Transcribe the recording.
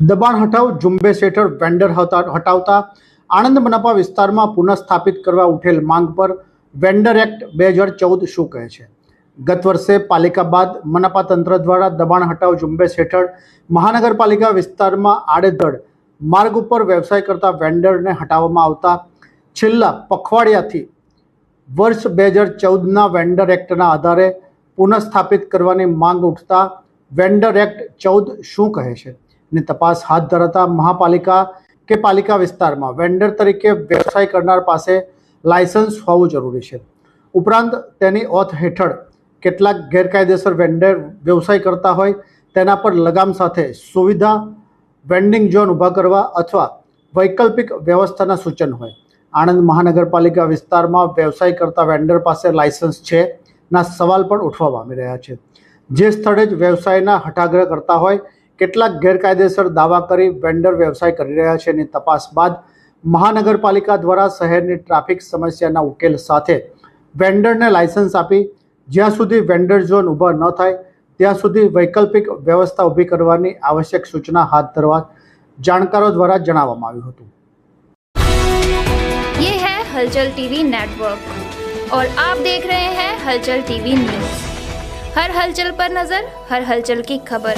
દબાણ હટાવ ઝુંબેશ હેઠળ વેન્ડર હટાવતા, આણંદ મનપા વિસ્તારમાં પુનઃસ્થાપિત કરવા ઉઠેલ માંગ પર વેન્ડર એક્ટ બે હજાર ચૌદ શું કહે છે? ગત વર્ષે પાલિકા બાદ મનપા તંત્ર દ્વારા દબાણ હટાવ ઝુંબેશ હેઠળ મહાનગરપાલિકા વિસ્તારમાં આડેધડ માર્ગ ઉપર વ્યવસાય કરતા વેન્ડરને હટાવવામાં આવતા છેલ્લા પખવાડિયાથી વર્ષ બે હજાર ચૌદના વેન્ડર એક્ટના આધારે પુનઃસ્થાપિત કરવાની માંગ ઉઠતા વેન્ડર એક્ટ ચૌદ શું કહે છે? ની તપાસ હાથ ધરાતા મહાપાલિકા કે પાલિકા વિસ્તારમાં વેન્ડર તરીકે વ્યવસાય કરનાર પાસે લાયસન્સ હોવું જરૂરી છે. ઉપરાંત તેની ઓથ હેઠળ કેટલાક ગેરકાયદેસર વેન્ડર વ્યવસાય કરતા હોય તેના પર લગામ સાથે સુવિધા વેન્ડિંગ ઝોન ઊભા કરવા અથવા વૈકલ્પિક વ્યવસ્થાના સૂચન હોય. આણંદ મહાનગરપાલિકા વિસ્તારમાં વ્યવસાય કરતા વેન્ડર પાસે લાયસન્સ છે ના સવાલ પણ ઉઠવા પામી રહ્યા છે. જે સ્થળે જ વ્યવસાયના હઠાગ્રહ કરતા હોય કેટલાક ગેરકાયદેસર દાવા કરી વેન્ડર વ્યવસાય કરી રહ્યા છે એની તપાસ બાદ મહાનગરપાલિકા દ્વારા શહેરની ટ્રાફિક સમસ્યાના ઉકેલ સાથે વેન્ડરને લાયસન્સ આપી જ્યાં સુધી વેન્ડર ઝોન ઊભા ન થાય ત્યાં સુધી વૈકલ્પિક વ્યવસ્થા ઊભી કરવાની આવશ્યક સૂચના હાથ ધરવા જાણકારો દ્વારા જણાવવામાં આવ્યું હતું ये है हलचल टीवी नेटवर्क और आप देख रहे हैं हलचल टीवी न्यूज हर हलचल पर नजर हर हलचल की खबर